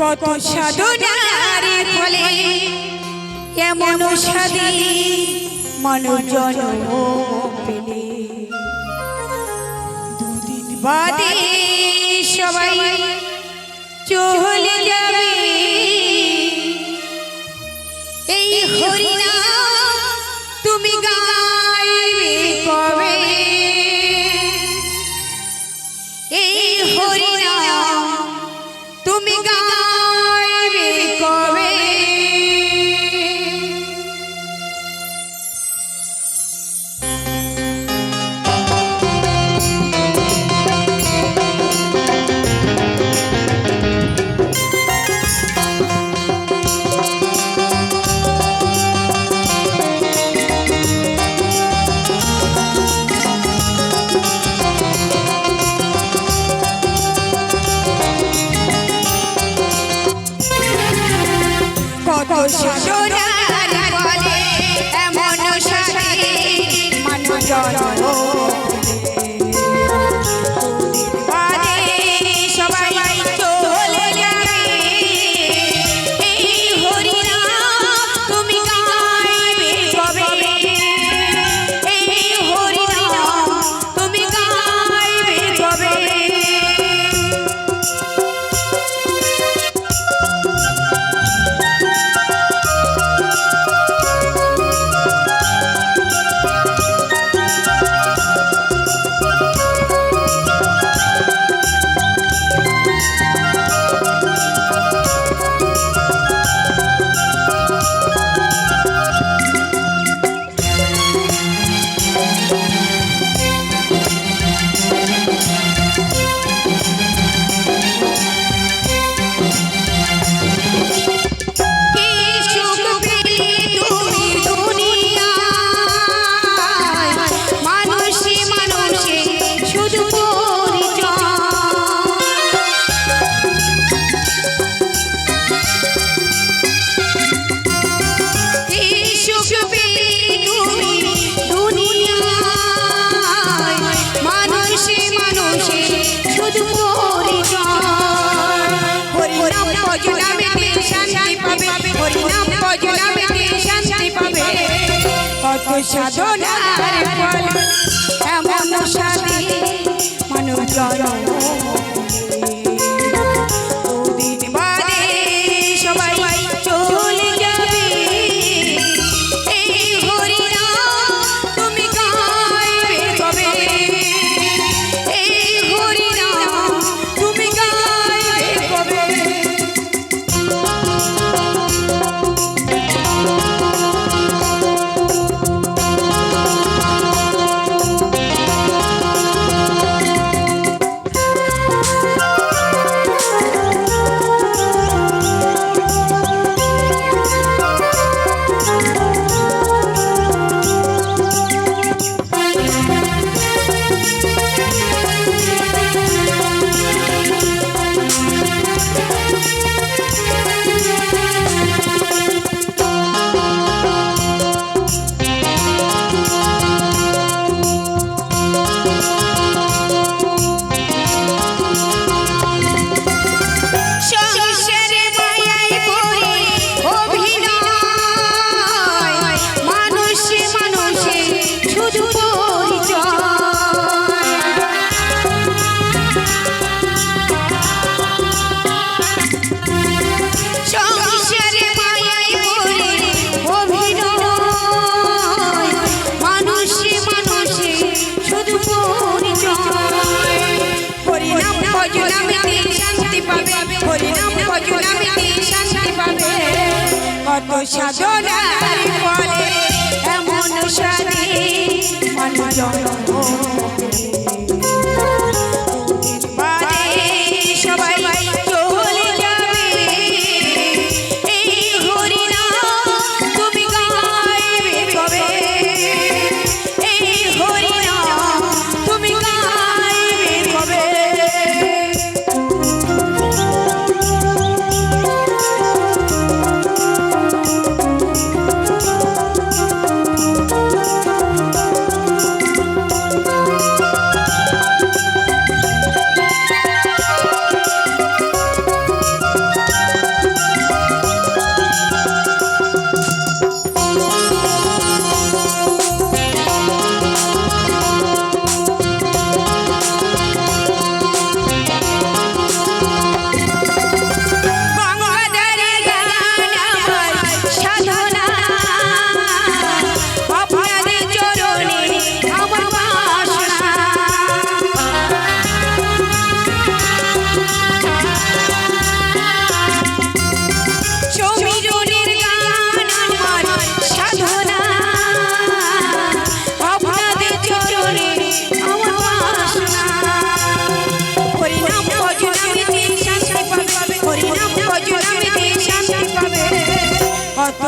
কত সাধনার ফলে এমন সাধী মনোজন পেলে। দুদিন বাদে সবাই চলে যাবে। Domingão. Domingão. John. কত সাধনার ফল এমন কত সাধনারি বলে এমন সাধী মন জন্ম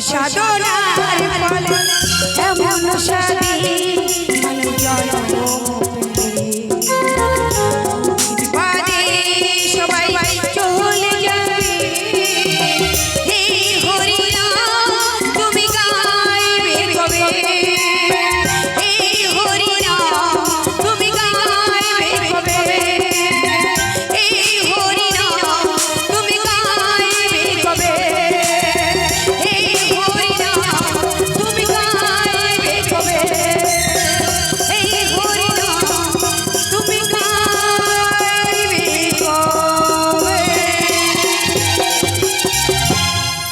সাধনার ফল এমন সাধনা